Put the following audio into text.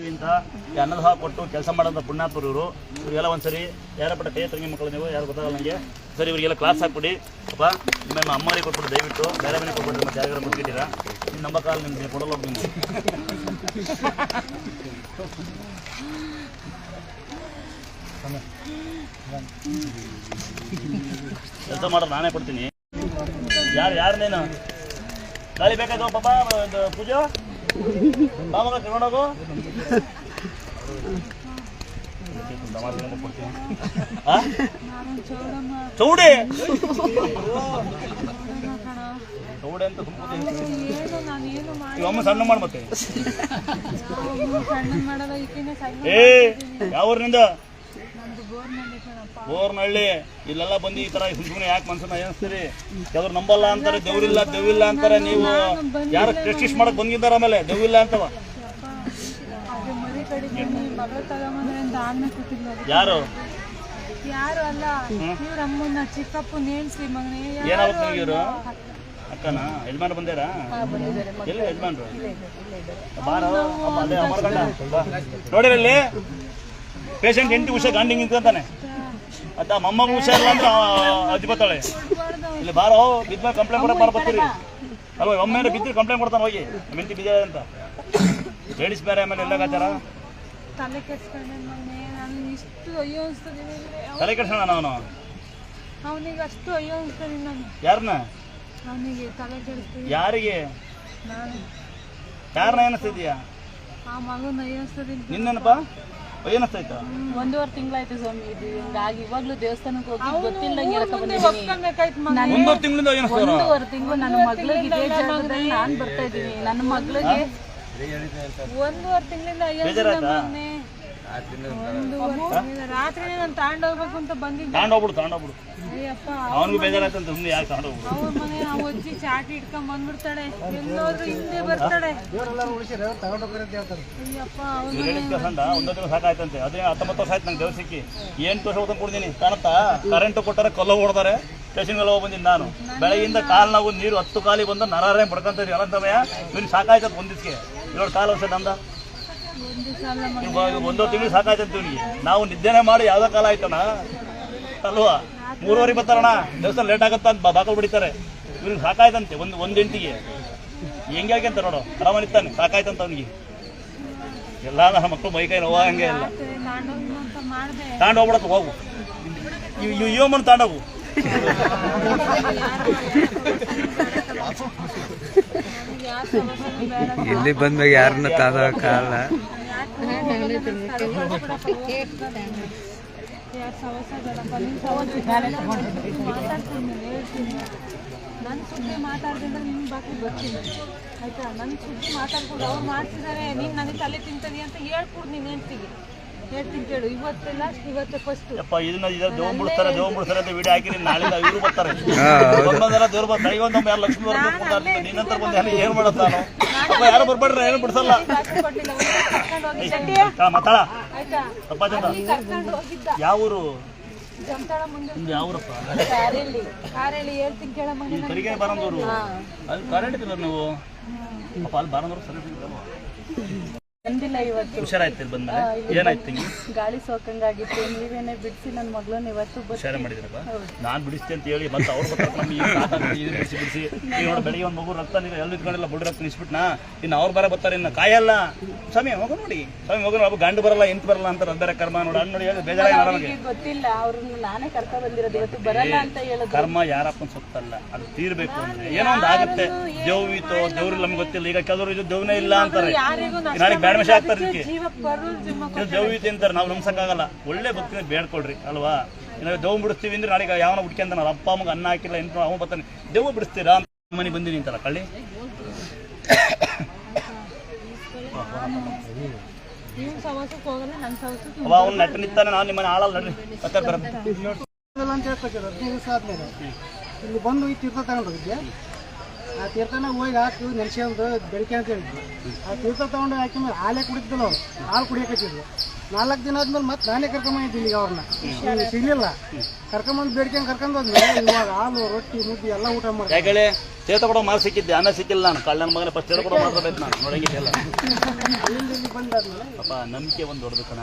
ಅಂತ ಹಾವು ಅನ್ನದ ಕೊಟ್ಟು ಕೆಲಸ ಮಾಡೋಂಥ ಪುಣ್ಯಾತ್ಮರು ಇವರು. ಇವರಿಗೆಲ್ಲ ಒಂದ್ಸರಿ ಯಾರ ಪಟ್ಟ ಕೈ ತಂಗಿ ಮಕ್ಕಳು ನೀವು ಯಾರು ಗೊತ್ತಾಗಲ್ಲ ನನಗೆ ಸರಿ, ಇವರಿಗೆಲ್ಲ ಕ್ಲಾಸ್ ಹಾಕ್ಬಿಡಿ. ಅಪ್ಪ ನಿಮ್ಮ ಅಮ್ಮರಿಗೆ ಕೊಟ್ಬಿಟ್ಟು ದಯವಿಟ್ಟು. ಬೇರೆ ಮನೆ ಕೊಟ್ಬಿಟ್ಟು ಮತ್ತೆ ಯಾರಿಗಾರ ಮುಗಿದ್ದೀರಾ ನಿಮ್ಮ ನಂಬ ಕಾಲ ನಿಮ್ಗೆ ಕೊಡಲ್ಲ ನಿಮ್ಗೆ ಕೆಲಸ ಮಾಡೋದು ನಾನೇ ಕೊಡ್ತೀನಿ. ಯಾರು ಯಾರು ನೀನು? ಗಾಳಿ ಬೇಕಾಯ್ತು ಪಾಪ ಪೂಜಾ? ಕರ್ಕೊಂಡೋಗು ಚೌಡೆ ಚೌಡಿ. ಚೌಡಿ ಅಂತ ಅಮ್ಮ ಸಣ್ಣ ಮಾಡಿ ಮತ್ತೆ. ಏ ಯಾವ ಬೋರ್ನಹಳ್ಳಿ ಇಲ್ಲೆಲ್ಲ ಬಂದು ಈ ತರ ಸುಮ್ಮನೆ ಯಾಕೆ ಮನ್ಸನ್ನ ಏನಿಸ್ತೀರಿ ಯಾವ್ದು ನಂಬಲ್ಲ ಅಂತಾರೆ ದೇವ್ರಿಲ್ಲ ದೇವಿಲ್ಲ ಅಂತಾರೆ ನೀವು ಯಾರು ಟೆಸ್ಟಿಸ್ ಮಾಡಕ್ ಬಂದಿದ್ದಾರೆ ಆಮೇಲೆ? ದೇವಿಲ್ಲ ಅಂತವ? ಯಾರು? ಯಾರು ಅಲ್ಲ ಇವ್ರ ಅಮ್ಮನ ಚಿಕ್ಕಪ್ಪ ನೇಮ್ಸಿ ಮಗನೇ. ಏನಾಗುತ್ತೆ ಇವರು? ಅಕ್ಕನ? ಯಜಮಾನ ಬಂದೇರಾ? ಎಲ್ಲಿ ಯಜಮಾನ್ರು? ಬಾರೋ ಅದೇ ನೋಡಿರಲ್ಲಿ? ಪೇಷಂಟ್ ಎಂಟು ವರ್ಷ ಗಾಂಡಿಂಗ್ ನಿಂತ್ಕೊಂತಾನೆ ಅತ್ತ ಮೊಮ್ಮಗ ಹುಷಾರಿಲ್ಲ ಅಂದ್ರೆ ಅಜ್ಜಿ ಬರ್ತಾಳೆ. ಇಲ್ಲಿ ಬಾರೋ ಬಿದ್ದ ಕಂಪ್ಲೇಂಟ್ ಕೊಡಕ್ಕೆ ಬಾರ ಬರ್ತೀರಿ. ಅಲ್ವ ಒಮ್ಮೆ ಬಿದ್ದರೆ ಕಂಪ್ಲೇಂಟ್ ಕೊಡ್ತಾನೆ ಹೋಗಿ. ಮೆಂತಿ ಬಿದ್ದ ಅಂತ. ಲೇಡೀಸ್ ಬೇರೆ ಆಮೇಲೆ ಎಲ್ಲ ಕಾತಾರ ತಲೆ ಕೆಡ್ಸೋಣ ನಾನು ಅವನಿಗೆ ಅಷ್ಟು ಅಯ್ಯೋ ಅನ್ಸ್ತಾನೆ ನಾನು. ಯಾರನ್ನ ಅವನಿಗೆ ತಲೆ ಕೆಡಿಸ್ತೀನಿ. ಯಾರಿಗೆ? ನಾನು. ಯಾರನ್ನ ಏನಿಸ್ತಿದ್ಯಾ ಆ ಮಗನ ಅಯ್ಯೋ ಅನ್ಸ್ತದೀನಿ ನಿನ್ನೇನಪ್ಪ? ಏನಿಸ್ತಾಯ್ತಾ ಒಂದೂವರೆ ತಿಂಗಳಾಯ್ತು ಸ್ವಾಮಿ ಇದು ಹಿಂಗಾಗಿ ಇವಾಗ್ಲೂ ದೇವಸ್ಥಾನಕ್ಕೆ ಹೋಗಿ ಗೊತ್ತಿಲ್ಲದಂಗೆ ಮುಂದೆ ಬಂದಿದ್ದೀನಿ. ನಾನು ಒಂದೂವರೆ ತಿಂಗಳಿಂದ ಒಂದೂವರೆ ತಿಂಗಳು ನನ್ನ ಮಗಳಿಗೆ ಇದೇ ಜಾಗದಲ್ಲಿ ನಾನು ಬರ್ತಾ ಇದ್ದೀನಿ. ನನ್ನ ಮಗಳಿಗೆ ಒಂದೂವರೆ ತಿಂಗಳಿಂದ ಅಯ್ಯೋ ಬೇಜಾರಾಯ್ತಂತ ಯಾಕೆ ಅದೇ ಹತ್ತೊಂಬತ್ತು ವರ್ಷ ಆಯ್ತು ನಂಗೆ ಸಿಕ್ಕಿ ಎಂಟು ವರ್ಷ ಓದ್ಕೊಂಡು ಕೊಡ್ತೀನಿ ಕಾಣುತ್ತಾ? ಕರೆಂಟ್ ಕೊಟ್ಟಾರೆ ಕಲ್ಲು ಹೊಡ್ತಾರೆ. ಸ್ಟೇಷನ್ಗೆಲ್ಲ ಹೋಗಿ ಬಂದಿನಿ ನಾನು. ಬೆಳಗಿಂದ ಕಾಲು ನಾವು ನೀರು ಹತ್ತು ಕಾಲಿ ಬಂದು ನರಾರೇ ಪಡ್ಕೊಂತ ಇದೀವಿ. ಅಲ್ಲ ಸಮಯ ಇವ್ನು ಸಾಕಾಯ್ತದ ಒಂದಿಸ್ಗೆ ಏಳು ಕಾಲು ವರ್ಷ ನಮ್ದ ಒಂದ್ ದಿವ್ಸ ಅಲ್ಲ ಮಗ ಇವಾಗ ಒಂದೋ ತಿಂಗಳು ಸಾಕಾಯ್ತಂತ ಇವ್ನಿಗೆ ನಾವು ನಿದ್ದೆನೆ ಮಾಡಿ ಯಾವ್ದೋ ಕಾಲ ಆಯ್ತಣ್ಣ? ಅಲ್ವಾ ಮೂರುವರೆ ಬರ್ತಾರಣ ದೇವಸ್ಥಾನ ಲೇಟ್ ಆಗುತ್ತಾ ಅಂತ ಬಾಕಲ್ ಬಿಡಿತಾರೆ ಇವ್ನಿಗೆ ಸಾಕಾಯ್ತಂತೆ, ಒಂದು ಒಂದು ಇಂಟಿಗೆ ಹೆಂಗೆ ಅಂತ ನೋಡು. ಆರಾಮನಿತ್ತಾನೆ ಸಾಕಾಯ್ತಂತ ಅವನಿಗೆ. ಎಲ್ಲ ನನ್ನ ಮಕ್ಕಳು ಮೈಕೈ ಹಂಗೆ ಇಲ್ಲ. ತಾಂಡ್ ಹೋಗ್ಬಿಡತ್ತ ಹೋಗು. ಇವ್ ಇವಮ್ಮನ ತಾಂಡೋಗು ನನಗೆ ಯಾರ್ ಸಹವಾಸನೂ ಬೇಡ ಇಲ್ಲಿ ಬಂದಾಗ ಯಾರನ್ನ ತಾದ ಕಾಲ ನನ್ನ ಸುದ್ದಿ ಮಾತಾಡ್ದಿಂದ ಬಾಕಿ ಗೊತ್ತಿಲ್ಲ. ಆಯ್ತಾ? ನನ್ನ ಸುದ್ದಿ ಮಾತಾಡ್ಕೊಂಡು ಅವ್ರು ಮಾಡ್ತಿದ್ದಾರೆ ನೀನ್ ನನಗೆ ತಲೆ ತಿಂತದಿ ಅಂತ ಹೇಳ್ಕೊಡು ನೀನ್ ಹೇಳ್ತೀವಿ ಹೇಳ್ತೀನಿ ಕೇಳು ಇವತ್ತೆಲ್ಲ ಇವತ್ತೇ ಫಸ್ಟ್ ಯಪ್ಪ ಇದನ್ನ ಇದ ದೇವ್ ಬಿಡ್ತಾರೆ ದೇವ್ ಬಿಡ್ತಾರೆ ಅಂತ ವಿಡಿಯೋ ಹಾಕಿರಿ ನಾಳೆ ಇವ್ರು ಬರ್ತಾರೆ. ದೇವ್ರು ಬರ್ತಾರೆ. ಯಾರು ಲಕ್ಷ್ಮಿ ಬಂದು ಏನು ಮಾಡೋದು ನಾನು ಅಪ್ಪ ಯಾರು ಬರ್ಬೇಡ್ರಿ ಏನು ಬಿಡ್ಸಲ್ಲ? ಅಪ್ಪ ಯಾವ ಊರು? ನಿಮ್ದು ನೀವು ಅಲ್ಲಿ ಕರೆಂಟ್ ಇಲ್ಲ ನೀವು? ಅಪ್ಪ ಅಲ್ಲಿ ಬಾರಂದೂರು ಸರಿ? ಬಂದಿಲ್ಲ ಇವತ್ತು. ಹುಷಾರಾಯ್ತು ಬಂದ್ಮೇಲೆ? ಏನಾಯ್ತು ಹಿಂಗೆ ಗಾಳಿ ಸೋಕಂಗಾಗಿತ್ತು. ನೀವೇನೆ ಬಿಡಿಸಿ ನನ್ನ ಮಗಳನ್ನ ಇವತ್ತು ಹುಷಾರ ಮಾಡಿದ್ರಪ್ಪ ನಾನು ಬಿಡಿಸ್ತೀನಿ ಅಂತ ಹೇಳಿ ಮತ್ತೆ ಅವ್ರು ಬರ್ತಾರೆ ನಮ್ಗೆ ಈಗ ಬಿಡಿಸಿ ಬಿಡಿಸಿ. ಈಗ ನೋಡಿ ಬೆಳಿಗ್ಗೆ ಒಂದು ಮಗು ರಕ್ತ ನೀವು ಎಲ್ಲ ಇಟ್ಕೊಂಡಿಲ್ಲ ಬುಡ್ ರಕ್ತ ನಿಲ್ಸ್ಬಿಟ್ನಾ ಇನ್ನು ಅವ್ರು ಬರ ಬರ್ತಾರೆ ಇನ್ನು. ಕಾಯಲ್ಲ ಸ್ವಾಮಿ ಮಗು ನೋಡಿ. ಸ್ವಾಮಿ ಹೋಗು ನಾವು ಗಂಡು ಬರಲ್ಲ ಎಂತ ಬರಲ್ಲ ಅಂತ ಬೇರೆ ಕರ್ಮ ನೋಡಿ. ಅಲ್ಲಿ ನೋಡಿ ಹೇಳಿ ಬೇಜಾರಾಗಿ ಗೊತ್ತಿಲ್ಲ ಅವ್ರನ್ನ ನಾನೇ ಕರ್ಕ ಬಂದಿರೋದು. ಇವತ್ತು ಬರಲ್ಲ ಅಂತ ಹೇಳಿದ್ರು ಕರ್ಮ ಯಾರಪ್ಪ ಸುತ್ತಲ್ಲ. ಅದು ತೀರ್ಬೇಕು ಅಂದ್ರೆ. ಏನೋ ಒಂದು ಆಗುತ್ತೆ. ಇತ್ತು ದೇವ್ರು ನಮ್ಗೆ ಗೊತ್ತಿಲ್ಲ. ಈಗ ಕೆಲವರು ಇದು ದೇವ್ನೇ ಇಲ್ಲ ಅಂತಾರೆ. ಯಾರಿಗೂ ಮೆಷ ಆಗ್ತಾರೆ ಇದಕ್ಕೆ. ಬರೋದು ಇದು ಅಂತಾರೆ ನಾವು ನಂಬ್ಸಕ್ಕಾಗಲ್ಲ ಒಳ್ಳೆ ಭಕ್ತಿನ ಬೇಡ್ಕೊಳ್ರಿ ಅಲ್ವಾ? ಏನಾದ್ರು ದೇವ್ ಬಿಡಿಸ್ತೀವಿ ಅಂದ್ರೆ ನಾಳೆಗೆ ಯಾವನ ಹುಡ್ಕೊಂತ ನಾವು ಅಪ್ಪ ಅಮ್ಮಗೆ ಅನ್ನ ಹಾಕಿಲ್ಲ ಎಂಟು ಅವನು ಬರ್ತಾನೆ. ದೇವ್ ಬಿಡಿಸ್ತೀರಾ? ಅಂತ ಮನೆ ಬಂದಿನಿ ಅಂತಲ್ಲ ಕಳ್ಳಿ. ಅವ ಅವ್ನು ನಟ ನಿಂತಾನೆ ನಾವು ನಿಮ್ಮನೆ ಆಳಲ್ಲ ನಡ್ರಿ. ಮತ್ತೆ ಬರುತ್ತೆ ಅಂತ ಹೇಳ್ಕೊಟ್ಟಿದ್ರು ಹದಿನೈದು ದಿವಸ ಆದ್ಮೇಲೆ. ಇಲ್ಲಿ ಬಂದು ಈ ತೀರ್ಥ ತಗೊಂಡೋಗಿದ್ದೆ ಆ ತೀರ್ಥನ ಹೋಗಿ ಹಾಕಿ ನೆನ್ಸ್ಕೊಂಡು ಬೆಳಿಗ್ಗೆ ಅಂತ ಹೇಳಿದ್ವಿ. ಆ ತೀರ್ಥ ತಗೊಂಡು ಹಾಕಿ ಮೇಲೆ ಹಾಲೇ ಕುಡಿದ್ದಲ್ಲ ಅವ್ರು. ಹಾಲು ಕುಡಿಯಕತ್ತಿದ್ಲು ನಾಲ್ಕು ದಿನ ಆದ್ಮೇಲೆ ಮತ್ತೆ ನಾನೇ ಕರ್ಕೊಂಬಂದಿದ್ದೀನಿ ಈಗ ಅವ್ರನ್ನ. ಸಿಗಲಿಲ್ಲ. ಕರ್ಕೊಂಬಂದು ಬೇಡ್ಕೊಂಡು ಕರ್ಕೊಂಡು ಹೋದ್ಮೇಲೆ ಇವಾಗ ಹಾಲು ರೊಟ್ಟಿ ಮುದ್ದೆ ಎಲ್ಲ ಊಟ ಮಾಡಿ ತೀರ್ಥ ಕೂಡ ಚೇತ ಕೊಡೋ ಮಾರು ಸಿಕ್ಕಿದ್ದೆ. ಅನ್ನ ಸಿಕ್ಕಿಲ್ಲ ನಾನು. ಕಳ್ಳನ ಮಗನ ಫಸ್ಟ್ ಚೇತ ಕೊಡೋ ಮಾತ್ರ ಬೇಕು ನಾನು. ನೋಡಂಗಿಲ್ಲ ಬಂದಾದ್ಮೇಲೆ ಪಾಪ ನಂಬಿಕೆ ಒಂದು ದೊಡ್ಡದು ಕಣ.